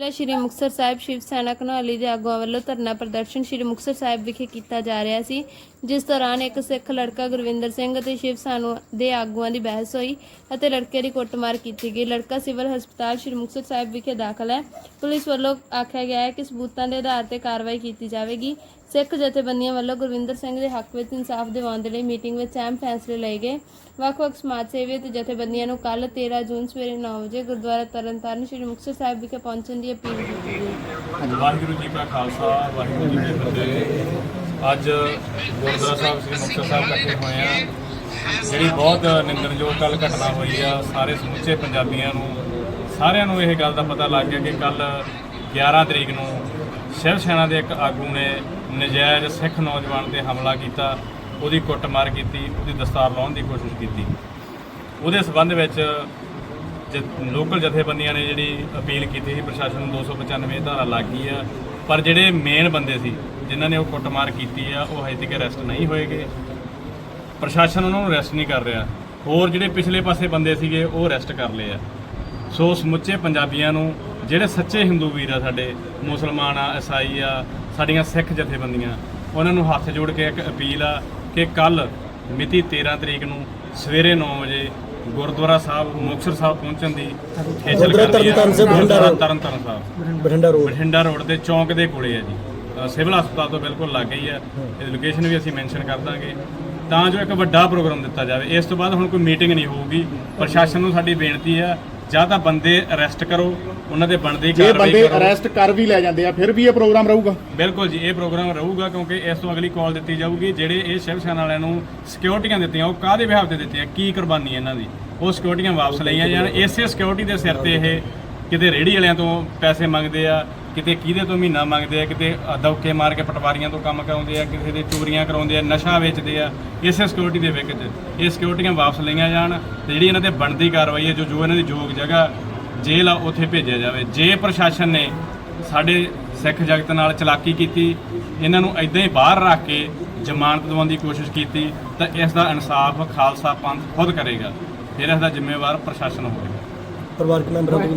ਜ਼ਿਲ੍ਹਾ ਸ਼੍ਰੀ ਮੁਕਤਸਰ ਸਾਹਿਬ ਸ਼ਿਵ ਸੈਨਾ ਘਨੌਲੀ ਦੇ ਆਗੂਆਂ ਵੱਲੋਂ ਧਰਨਾ ਪ੍ਰਦਰਸ਼ਨ ਸ਼੍ਰੀ ਮੁਕਤਸਰ ਸਾਹਿਬ ਵਿਖੇ ਕੀਤਾ ਜਾ ਰਿਹਾ ਸੀ। ਜਿਸ ਦੌਰਾਨ ਇੱਕ ਸਿੱਖ ਲੜਕਾ ਗੁਰਵਿੰਦਰ ਸਿੰਘ ਅਤੇ ਸ਼ਿਵ ਸੈਨਾ ਦੇ ਆਗੂਆਂ ਦੀ ਬਹਿਸ ਹੋਈ ਅਤੇ ਲੜਕੇ ਦੀ ਕੁੱਟਮਾਰ ਕੀਤੀ ਗਈ। ਲੜਕਾ ਸਿਵਲ ਹਸਪਤਾਲ ਸ਼੍ਰੀ ਮੁਕਤਸਰ ਸਾਹਿਬ ਵਿਖੇ ਦਾਖਲ ਹੈ। ਪੁਲਿਸ ਵੱਲੋਂ ਆਖਿਆ ਗਿਆ ਹੈ ਕਿ ਸਬੂਤਾਂ ਦੇ ਆਧਾਰ ਤੇ ਕਾਰਵਾਈ ਕੀਤੀ ਜਾਵੇਗੀ। ਸਿੱਖ ਜਥੇਬੰਦੀਆਂ ਵੱਲੋਂ ਗੁਰਵਿੰਦਰ ਸਿੰਘ ਦੇ ਹੱਕ ਵਿੱਚ ਇਨਸਾਫ ਦਿਵਾਉਣ ਦੇ ਲਈ ਮੀਟਿੰਗ ਵਿੱਚ ਅਹਿਮ ਫੈਸਲੇ ਲਏ ਗਏ। ਵੱਖ-ਵੱਖ ਸਮਾਜ ਸੇਵੀ ਅਤੇ ਜਥੇਬੰਦੀਆਂ ਨੂੰ ਕੱਲ 13 ਜੂਨ ਸਵੇਰੇ 9 ਵਜੇ ਗੁਰਦੁਆਰਾ ਤਰਨਤਾਰਨ ਸ਼੍ਰੀ ਮੁਕਤਸਰ ਸਾਹਿਬ ਵਿਖੇ ਪਹੁੰਚਣ ਦੀ ਅਪੀਲ ਕੀਤੀ ਗਈ। ਵਾਹਿਗੁਰੂ ਜੀ ਕਾ ਖਾਲਸਾ, ਵਾਹਿਗੁਰੂ ਜੀ ਕੀ ਫਤਿਹ। ਅੱਜ ਗੁਰਦੁਆਰਾ ਸਾਹਿਬ ਸ੍ਰੀ ਮੁਕਤਸਰ ਸਾਹਿਬ ਇਕੱਠੇ ਹੋਏ ਆ। ਜਿਹੜੀ ਬਹੁਤ ਨਿੰਦਣਯੋਗ ਕੱਲ ਘਟਨਾ ਹੋਈ ਆ, ਸਾਰੇ ਸਮੁੱਚੇ ਪੰਜਾਬੀਆਂ ਨੂੰ, ਸਾਰਿਆਂ ਨੂੰ ਇਹ ਗੱਲ ਦਾ ਪਤਾ ਲੱਗ ਗਿਆ ਕਿ ਕੱਲ 11 ਤਰੀਕ ਨੂੰ ਸ਼ਿਵ ਸੈਨਾ ਦੇ ਇੱਕ ਆਗੂ ਨੇ ਨਜਾਇਜ਼ ਸਿੱਖ ਨੌਜਵਾਨ ਤੇ ਹਮਲਾ ਕੀਤਾ, ਉਹਦੀ ਕੁੱਟਮਾਰ ਕੀਤੀ, ਉਹਦੀ ਦਸਤਾਰ ਲਾਉਣ ਦੀ ਕੋਸ਼ਿਸ਼ ਕੀਤੀ। ਉਹਦੇ ਸਬੰਧ ਵਿੱਚ ਜ- ਲੋਕਲ ਜਥੇਬੰਦੀਆਂ ਨੇ ਜਿਹੜੀ ਅਪੀਲ ਕੀਤੀ ਸੀ, ਪ੍ਰਸ਼ਾਸਨ ਨੂੰ 295 ਧਾਰਾ ਲੱਗੀ ਆ। ਪਰ ਜਿਹੜੇ ਮੇਨ ਬੰਦੇ ਸੀ ਜਿਨ੍ਹਾਂ ਨੇ ਉਹ ਕੁੱਟਮਾਰ ਕੀਤੀ ਆ ਉਹ ਹਜੇ ਤੱਕ ਅਰੈਸਟ ਨਹੀਂ ਹੋਏਗੇ। ਪ੍ਰਸ਼ਾਸਨ ਉਹਨਾਂ ਨੂੰ ਅਰੈਸਟ ਨਹੀਂ ਕਰ ਰਿਹਾ। ਹੋਰ ਜਿਹੜੇ ਪਿਛਲੇ ਪਾਸੇ ਬੰਦੇ ਸੀਗੇ ਉਹ ਅਰੈਸਟ ਕਰ ਲਏ ਆ। ਸੋ ਸਮੁੱਚੇ ਪੰਜਾਬੀਆਂ ਨੂੰ ਜਿਹੜੇ ਸੱਚੇ ਹਿੰਦੂ ਵੀਰ ਆ ਸਾਡੇ ਮੁਸਲਮਾਨ ਆ ਈਸਾਈ ਆ ਸਾਡੀਆਂ ਸਿੱਖ ਜਥੇਬੰਦੀਆਂ ਉਹਨਾਂ ਨੂੰ ਹੱਥ ਜੋੜ ਕੇ ਇੱਕ ਅਪੀਲ ਆ ਕਿ ਕੱਲ ਮਿਤੀ 13 ਤਰੀਕ ਨੂੰ ਸਵੇਰੇ 9 ਵਜੇ ਗੁਰਦੁਆਰਾ ਸਾਹਿਬ ਮੁਕਤਸਰ ਸਾਹਿਬ ਪਹੁੰਚਣ ਦੀ ਖੇਚਲ ਕਰਨੀ ਆ। ਤਰਨਤਾਰਨ ਸਾਹਿਬ, ਬਠਿੰਡਾ ਰੋਡ। ਬਠਿੰਡਾ ਰੋਡ। ਦੇ ਚੌਂਕ ਦੇ ਕੋਲੇ ਹੈ ਜੀ। ਸਿਵਲ ਹਸਪਤਾਲ ਤੋਂ ਬਿਲਕੁਲ ਲੱਗ ਗਈ ਹੈ। ਇਹ ਲੋਕੇਸ਼ਨ ਵੀ ਅਸੀਂ ਮੈਂਸ਼ਨ ਕਰ ਦਾਂਗੇ। ਤਾਂ ਜੋ ਇੱਕ ਵੱਡਾ ਪ੍ਰੋਗਰਾਮ ਦਿੱਤਾ ਜਾਵੇ। ਇਸ ਤੋਂ ਬਾਅਦ ਹੁਣ ਕੋਈ ਮੀਟਿੰਗ ਨਹੀਂ ਹੋਊਗੀ। ਪ੍ਰਸ਼ਾਸਨ ਨੂੰ ਸਾਡੀ ਬੇਨਤੀ ਹੈ ਜਾਂ ਤਾਂ ਬੰਦੇ ਅਰੈਸਟ ਕਰੋ ਉਹਨਾਂ ਦੇ ਬਣਦੀ ਜੇ ਕਾਰਵਾਈ ਬੰਦੇ ਕਰੋ। ਅਰੈਸਟ ਕਰ ਵੀ ਲੈ ਜਾਂਦੇ ਆ ਫਿਰ ਵੀ ਇਹ ਪ੍ਰੋਗਰਾਮ ਰਹੂਗਾ? ਬਿਲਕੁਲ ਜੀ ਇਹ ਪ੍ਰੋਗਰਾਮ ਰਹੂਗਾ ਕਿਉਂਕਿ ਇਸ ਤੋਂ ਅਗਲੀ ਕਾਲ ਦਿੱਤੀ ਜਾਊਗੀ ਜਿਹੜੇ ਇਹ ਸ਼ਿਵ ਸੈਨਾ ਵਾਲਿਆਂ ਨੂੰ ਸਿਕਿਉਰਿਟੀਆਂ ਦਿੱਤੀਆਂ ਉਹ ਕਾਹਦੇ ਵਿਹਾਰ ਤੇ ਦਿੱਤੀਆਂ? ਕੀ ਕੁਰਬਾਨੀ ਇਹਨਾਂ ਦੀ? ਉਹ ਸਿਕਿਉਰਿਟੀਆਂ ਵਾਪਸ ਲਈਆਂ ਜਾਣ। ਇਸੇ ਸਿਕਿਉਰਿਟੀ ਦੇ ਸਿਰ ਤੇ ਇਹ ਕਿਤੇ ਰੇੜੀ ਵਾਲਿਆਂ ਤੋਂ ਪੈਸੇ ਮੰਗਦੇ ਆ ਕਿਤੇ ਕਿਹਦੇ ਤੋਂ ਮਹੀਨਾ ਮੰਗਦੇ ਆ, ਕਿਤੇ ਦੌਕੇ ਮਾਰ ਕੇ ਪਟਵਾਰੀਆਂ ਤੋਂ ਕੰਮ ਕਰਾਉਂਦੇ ਆ, ਕਿਸੇ ਦੇ ਚੋਰੀਆਂ ਕਰਾਉਂਦੇ ਆ, ਨਸ਼ਾ ਵੇਚਦੇ ਆ, ਇਸੇ ਸਿਕਿਉਰਿਟੀ ਦੇ ਵਿੱਚ ਇਹ ਸਿਕਿਉਰਿਟੀਆਂ ਵਾਪਸ ਲਈਆਂ ਜਾਣ ਤੇ ਜਿਹੜੀ ਇਹਨਾਂ ਤੇ ਬਣਦੀ ਕਾਰਵਾਈ ਹੈ, ਜੋ ਜੋ ਇਹਨਾਂ ਦੀ ਯੋਗ ਜਗ੍ਹਾ ਜੇਲ੍ਹ ਆ, ਉੱਥੇ ਭੇਜਿਆ ਜਾਵੇ। ਜੇ ਪ੍ਰਸ਼ਾਸਨ ਨੇ ਸਾਡੇ ਸਿੱਖ ਜਗਤ ਨਾਲ ਚਲਾਕੀ ਕੀਤੀ, ਇਹਨਾਂ ਨੂੰ ਐਦਾਂ ਹੀ ਬਾਹਰ ਰੱਖ ਕੇ ਜ਼ਮਾਨਤ ਦਿਵਾਉਣ ਦੀ ਕੋਸ਼ਿਸ਼ ਕੀਤੀ, ਤਾਂ ਇਸ ਦਾ ਇਨਸਾਫ ਖਾਲਸਾ ਪੰਥ ਖੁਦ ਕਰੇਗਾ। ਫਿਰ ਇਸ ਦਾ ਜ਼ਿੰਮੇਵਾਰ ਪ੍ਰਸ਼ਾਸਨ ਹੋਵੇਗਾ। ਪਰਿਵਾਰਕ ਮੈਂਬਰਾਂ ਤੋਂ ਵੀ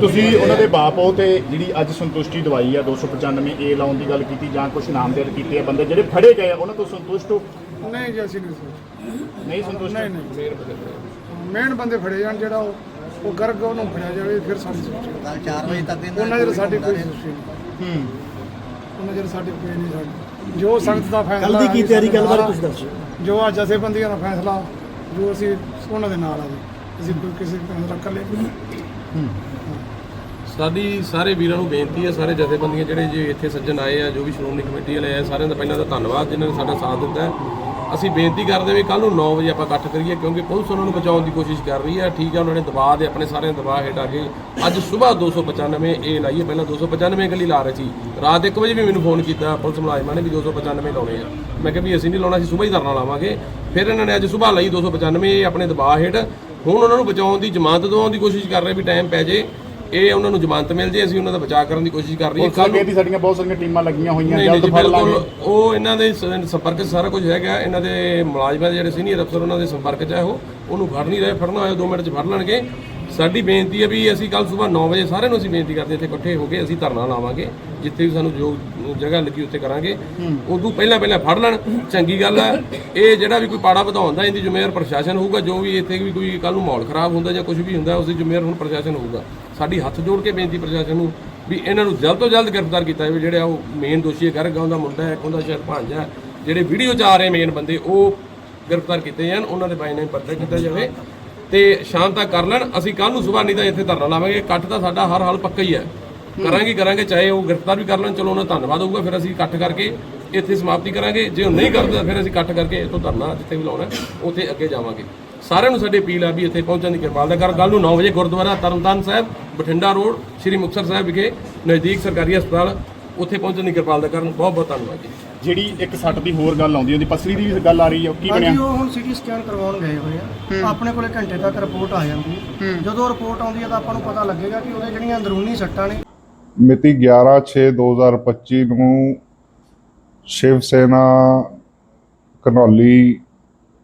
ਤੁਸੀਂ ਉਹਨਾਂ ਦੇ ਬਾਪ ਹੋ ਤੇ ਜਿਹੜੀ ਅੱਜ ਸੰਤੁਸ਼ਟੀ ਦਵਾਈ ਆ 295 ਏ ਲਾਉਣ ਦੀ ਗੱਲ ਕੀਤੀ ਜਾਂ ਕੁਝ ਨਾਮਜ਼ਦ ਕੀਤੇ ਆ ਬੰਦੇ ਜਿਹੜੇ ਫੜੇ ਗਏ ਆ ਉਹਨਾਂ ਤੋਂ ਸੰਤੁਸ਼ਟ ਹੋ? ਨਹੀਂ ਜੀ ਅਸੀਂ ਨਹੀਂ ਸੰਤੁਸ਼ਟ। ਨਹੀਂ ਨਹੀਂ ਮੇਨ ਬੰਦੇ ਫੜੇ ਜਾਣ। ਜਿਹੜਾ ਉਹ ਉਹ ਗਰਗ ਉਹਨੂੰ ਫੜਿਆ ਜਾਵੇ ਫਿਰ ਸਾਡੀ ਸੋਚੀ ਕੱਲ 4 ਵਜੇ ਤੱਕ ਇਹਨਾਂ ਉਹਨਾਂ ਜਰ ਸਾਡੀ ਕੋਈ ਸੋਚੀ ਨਹੀਂ। ਹੂੰ। ਉਹਨਾਂ ਜਰ ਸਾਡੀ ਕੋਈ ਨਹੀਂ ਸਾਡੀ। ਜੋ ਸੰਗਤ ਦਾ ਫੈਸਲਾ ਕੱਲ ਦੀ ਕੀ ਤਿਆਰੀ ਸਾਡੇ ਗੱਲ ਬਾਰੇ ਨਾਲ ਕੁਝ ਦੱਸੋ। ਜੋ ਆ ਜਥੇਬੰਦੀਆਂ ਦਾ ਫੈਸਲਾ ਜੋ ਅਸੀਂ ਉਹਨਾਂ ਦੇ ਨਾਲ ਆ ਜੀ। ਅਸੀਂ ਕੋਈ ਕਿਸੇ ਫੈਸਲਾ ਕਰ ਲਿਆ ਸਾਡੀ ਸਾਰੇ ਵੀਰਾਂ ਨੂੰ ਬੇਨਤੀ ਹੈ, ਸਾਰੇ ਜਥੇਬੰਦੀਆਂ ਜਿਹੜੇ ਜੇ ਇੱਥੇ ਸੱਜਣ ਆਏ ਆ, ਜੋ ਵੀ ਸ਼੍ਰੋਮਣੀ ਕਮੇਟੀ ਵਾਲੇ ਆ, ਸਾਰਿਆਂ ਦਾ ਪਹਿਲਾਂ ਤਾਂ ਧੰਨਵਾਦ, ਜਿਨ੍ਹਾਂ ਨੇ ਸਾਡਾ ਸਾਥ ਦਿੱਤਾ ਹੈ। ਅਸੀਂ ਬੇਨਤੀ ਕਰਦੇ ਵੀ ਕੱਲ ਨੂੰ 9 ਵਜੇ ਆਪਾਂ ਇਕੱਠ ਕਰੀਏ, ਕਿਉਂਕਿ ਪੁਲਿਸ ਉਹਨਾਂ ਨੂੰ ਬਚਾਉਣ ਦੀ ਕੋਸ਼ਿਸ਼ ਕਰ ਰਹੀ ਹੈ। ਠੀਕ ਹੈ, ਉਹਨਾਂ ਨੇ ਦਬਾਅ ਦੇ ਆਪਣੇ ਸਾਰਿਆਂ ਦਬਾਅ ਹੇਠ ਆ ਕੇ ਅੱਜ ਸਵੇਰ 295 ਇਹ ਲਾਈਏ। ਪਹਿਲਾਂ 295 ਗੱਲੀ ਲਾ ਰਹੇ ਸੀ। ਰਾਤ 1 ਵਜੇ ਵੀ ਮੈਨੂੰ ਫੋਨ ਕੀਤਾ, ਪੁਲਿਸ ਮੁਲਾਜ਼ਮਾਂ ਨੇ ਵੀ 295 ਲਾਉਣੇ ਆ। ਮੈਂ ਕਿਹਾ ਵੀ ਅਸੀਂ ਨਹੀਂ ਲਾਉਣਾ, ਅਸੀਂ ਸਵੇਰ ਹੀ ਧਰਨਾ ਲਾਵਾਂਗੇ। ਫਿਰ ਇਹਨਾਂ ਨੇ ਅੱਜ ਸਵੇਰ ਲਈ 295 ਇਹ ਆਪਣੇ ਦਬਾਅ ਹੇਠ। ਹੁਣ ਉਹਨਾਂ ਨੂੰ ਬਚਾਉਣ ਦੀ, ਜ਼ਮਾਨਤ ਦਿਵਾਉਣ ਦੀ ਕੋਸ਼ਿਸ਼ ਕਰ ਰਹੇ ਵੀ ਟਾਈਮ ਪੈ ਜੇ। ਇਹ ਉਹਨਾਂ ਨੂੰ ਜ਼ਮਾਨਤ ਮਿਲ ਜੇ ਅਸੀਂ ਉਹਨਾਂ ਦਾ ਬਚਾਅ ਕਰਨ ਦੀ ਕੋਸ਼ਿਸ਼ ਕਰ ਰਹੀ ਹਾਂ ਅੱਗੇ ਵੀ ਸਾਡੀਆਂ ਬਹੁਤ ਸਾਰੀਆਂ ਟੀਮਾਂ ਲੱਗੀਆਂ ਹੋਈਆਂ ਨਹੀਂ ਜਲਦ ਫੜ ਲਾਂਗੇ। ਬਿਲਕੁਲ ਉਹ ਇਹਨਾਂ ਦੇ ਸ- ਸੰਪਰਕ 'ਚ ਸਾਰਾ ਕੁਝ ਹੈਗਾ। ਇਹਨਾਂ ਦੇ ਮੁਲਾਜ਼ਮਾਂ ਦੇ ਜਿਹੜੇ ਸੀਨੀਅਰ ਅਫਸਰ ਉਹਨਾਂ ਦੇ ਸੰਪਰਕ 'ਚ ਹੈ ਉਹ। ਉਹਨੂੰ ਫੜ ਨਹੀਂ ਰਹੇ ਫੜਨਾ ਹੋਇਆ 2 ਮਿੰਟ 'ਚ ਫੜ ਲੈਣਗੇ। ਸਾਡੀ ਬੇਨਤੀ ਹੈ ਵੀ ਅਸੀਂ ਕੱਲ ਸਵੇਰ 9 ਵਜੇ ਸਾਰਿਆਂ ਨੂੰ ਅਸੀਂ ਬੇਨਤੀ ਕਰਦੇ ਇੱਥੇ ਇਕੱਠੇ ਹੋ ਕੇ ਅਸੀਂ ਧਰਨਾ ਲਾਵਾਂਗੇ। ਜਿੱਥੇ ਵੀ ਸਾਨੂੰ ਜੋ ਜਗ੍ਹਾ ਲੱਗੀ ਉੱਥੇ ਕਰਾਂਗੇ। ਉਦੋਂ ਪਹਿਲਾਂ ਪਹਿਲਾਂ ਫੜ ਲੈਣ ਚੰਗੀ ਗੱਲ ਹੈ ਇਹ ਜਿਹੜਾ ਵੀ ਕੋਈ ਪਾੜਾ ਵਧਾਉਂਦਾ ਇਹਦੀ ਜ਼ਿੰਮੇਵਾਰ ਪ੍ਰਸ਼ਾਸਨ ਹੋਊਗਾ ਜੋ ਵੀ ਇੱਥੇ ਵੀ ਕੋਈ ਕੱਲ ਨੂੰ ਮਾਹੌਲ ਖਰਾਬ ਹੁੰਦਾ ਜਾਂ ਕੁਝ ਵੀ ਹੁੰਦਾ ਉਸ ਦੀ ਜ਼ਿੰਮੇਵਾਰ ਹੁਣ ਪ੍ਰਸ਼ਾਸਨ ਹੋਊਗਾ। ਸਾਡੀ ਹੱਥ ਜੋੜ ਕੇ ਬੇਨਤੀ ਪ੍ਰਸ਼ਾਸਨ ਨੂੰ ਵੀ ਇਹਨਾਂ ਨੂੰ ਜਲਦ ਤੋਂ ਜਲਦ ਗ੍ਰਿਫਤਾਰ ਕੀਤਾ ਜਾਵੇ। ਜਿਹੜੇ ਉਹ ਮੇਨ ਦੋਸ਼ੀ ਹੈ, ਗਰਗ ਦਾ ਮੁੰਡਾ ਹੈ, ਉਹਦਾ ਸ਼ਾਇਦ ਭਾਂਜਾ ਹੈ। ਜਿਹੜੇ ਵੀਡੀਓ 'ਚ ਆ ਰਹੇ ਮੇਨ ਬੰਦੇ, ਉਹ ਗ੍ਰਿਫਤਾਰ ਕੀਤੇ ਜਾਣ, ਉਹਨਾਂ ਦੇ ਬਾਈ ਨੇ ਪਰਚਾ ਕੀਤਾ ਜਾਵੇ ਤੇ ਸ਼ਾਮ ਤੱਕ ਕਰ ਲੈਣ। ਅਸੀਂ ਕੱਲ ਨੂੰ ਸਵੇਰ ਨਹੀਂ ਤਾਂ ਇੱਥੇ ਧਰਨਾ ਲਾਵਾਂਗੇ। ਇਕੱਠ ਤਾਂ ਸਾਡਾ ਹਰ ਹਾਲ ਪੱਕਾ ਹੀ ਹੈ। ਕਰਾਂਗੇ ਕਰਾਂਗੇ, ਚਾਹੇ ਉਹ ਗ੍ਰਿਫਤਾਰ ਵੀ ਕਰ ਲੈਣ, ਚਲੋ ਉਹਨਾਂ ਦਾ ਧੰਨਵਾਦ ਹੋਊਗਾ। ਫਿਰ ਅਸੀਂ ਇਕੱਠ ਕਰਕੇ ਇੱਥੇ ਸਮਾਪਤੀ ਕਰਾਂਗੇ। ਜੇ ਉਹ ਨਹੀਂ ਕਰਦਾ ਫਿਰ ਅਸੀਂ ਇਕੱਠ ਕਰਕੇ ਇੱਥੋਂ ਧਰਨਾ ਜਿੱਥੇ ਵੀ ਲਾਉਣਾ ਉੱਥੇ ਅੱਗੇ ਜਾਵਾਂਗੇ। ਸਾਰਿਆਂ ਨੂੰ ਸਾਡੀ ਅਪੀਲ ਆ ਵੀ ਇੱਥੇ ਪਹੁੰਚਣ ਦੀ ਕਿਰਪਾਲਤਾ ਕਰ ਕੱਲ ਨੂੰ 9 ਵਜੇ ਗੁਰਦੁਆਰਾ ਤਰਨਤਾਰਨ ਸਾਹਿਬ ਬਠਿੰਡਾ ਰੋਡ ਸ੍ਰੀ ਮੁਕਤਸਰ ਸਾਹਿਬ ਵਿਖੇ ਨਜ਼ਦੀਕ ਸਰਕਾਰੀ ਹਸਪਤਾਲ ਉੱਥੇ ਪਹੁੰਚਣ ਦੀ ਕਿਰਪਾਲਤਾ ਕਰਨ ਬਹੁਤ ਬਹੁਤ ਧੰਨਵਾਦ ਜੀ। ਜਿਹੜੀ ਇੱਕ ਸੱਟ ਦੀ ਹੋਰ ਗੱਲ ਆਉਂਦੀ ਉਹਦੀ ਪਸਲੀ ਦੀ ਵੀ ਗੱਲ ਆ ਰਹੀ ਹੈ ਉਹ ਕੀ ਬਣਿਆ? ਹਾਂਜੀ ਉਹ ਹੁਣ ਸਿਟੀ ਸਕੈਨ ਕਰਵਾਉਣ ਗਏ ਹੋਏ ਆ। ਆਪਣੇ ਕੋਲੇ ਘੰਟੇ ਤੱਕ ਰਿਪੋਰਟ ਆ ਜਾਂਦੀ ਹੈ। ਜਦੋਂ ਰਿਪੋਰਟ ਆਉਂਦੀ ਹੈ ਤਾਂ ਆਪਾਂ ਨੂੰ ਪਤਾ ਲੱਗੇਗਾ ਕਿ ਉਹਦੇ ਜਿਹੜੀਆਂ ਅੰਦਰੂਨੀ ਸੱਟਾਂ ਨੇ। ਮਿਤੀ 11/6/2025 ਨੂੰ ਸ਼ਿਵ ਸੈਨਾ ਕਨੌਲੀ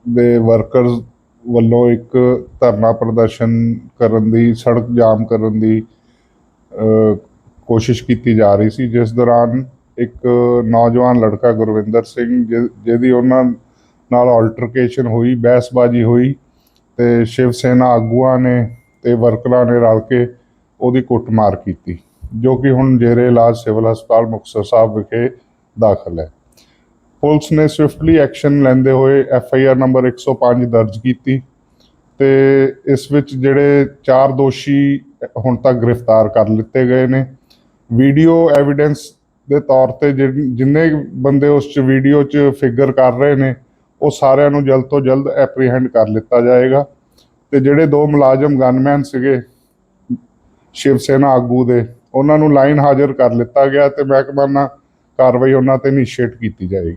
ਦੇ ਵਰਕਰਸ ਵੱਲੋਂ ਇੱਕ ਧਰਨਾ ਪ੍ਰਦਰਸ਼ਨ ਕਰਨ ਦੀ, ਸੜਕ ਜਾਮ ਕਰਨ ਦੀ ਕੋਸ਼ਿਸ਼ ਕੀਤੀ ਜਾ ਰਹੀ ਸੀ, ਜਿਸ ਦੌਰਾਨ ਇੱਕ ਨੌਜਵਾਨ ਲੜਕਾ ਗੁਰਵਿੰਦਰ ਸਿੰਘ, ਜਿ- ਜਿਹਦੀ ਉਹਨਾਂ ਨਾਲ ਆਲਟਰਕੇਸ਼ਨ ਹੋਈ, ਬਹਿਸਬਾਜ਼ੀ ਹੋਈ ਤੇ ਸ਼ਿਵ ਸੈਨਾ ਆਗੂਆਂ ਨੇ ਤੇ ਵਰਕਰਾਂ ਨੇ ਰਲ ਕੇ ਉਹਦੀ ਕੁੱਟਮਾਰ ਕੀਤੀ, ਜੋ ਕਿ ਹੁਣ ਜੇਰੇ ਇਲਾਜ ਸਿਵਲ ਹਸਪਤਾਲ ਮੁਕਤਸਰ ਸਾਹਿਬ ਵਿਖੇ ਦਾਖਲ ਹੈ। ਪੁਲਿਸ ਨੇ ਸਵਿਫਟਲੀ ਐਕਸ਼ਨ ਲੈਂਦੇ ਹੋਏ ਐਫ ਆਈ ਆਰ ਨੰਬਰ 105 ਦਰਜ ਕੀਤੀ ਤੇ ਇਸ ਵਿੱਚ ਜਿਹੜੇ ਚਾਰ ਦੋਸ਼ੀ ਹੁਣ ਤੱਕ ਗ੍ਰਿਫਤਾਰ ਕਰ ਲਿੱਤੇ ਗਏ ਨੇ। ਵੀਡੀਓ ਐਵੀਡੈਂਸ ਦੇ ਤੌਰ ਤੇ ਜਿਨ- ਜਿੰਨੇ ਬੰਦੇ ਉਸ ਚ ਵੀਡੀਓ ਚ ਫਿਗਰ ਕਰ ਰਹੇ ਨੇ, ਉਹ ਸਾਰਿਆਂ ਨੂੰ ਜਲਦ ਤੋਂ ਜਲਦ ਐਪਰੀਹੈਂਡ ਕਰ ਲਿੱਤਾ ਜਾਏਗਾ। ਤੇ ਜਿਹੜੇ ਦੋ ਮੁਲਾਜ਼ਮ ਗਨਮੈਨ ਸੀਗੇ, ਸ਼ਿਵ ਸੈਨਾ ਆਗੂ ਦੇ, ਉਹਨਾਂ ਨੂੰ ਲਾਈਨ ਹਾਜ਼ਰ ਕਰ ਲਿੱਤਾ ਗਿਆ ਤੇ ਮਹਿਕਮਾ ਨਾਲ ਕਾਰਵਾਈ ਉਹਨਾਂ ਤੇ ਇਨੀਸ਼ੀਏਟ ਕੀਤੀ ਜਾਏਗੀ।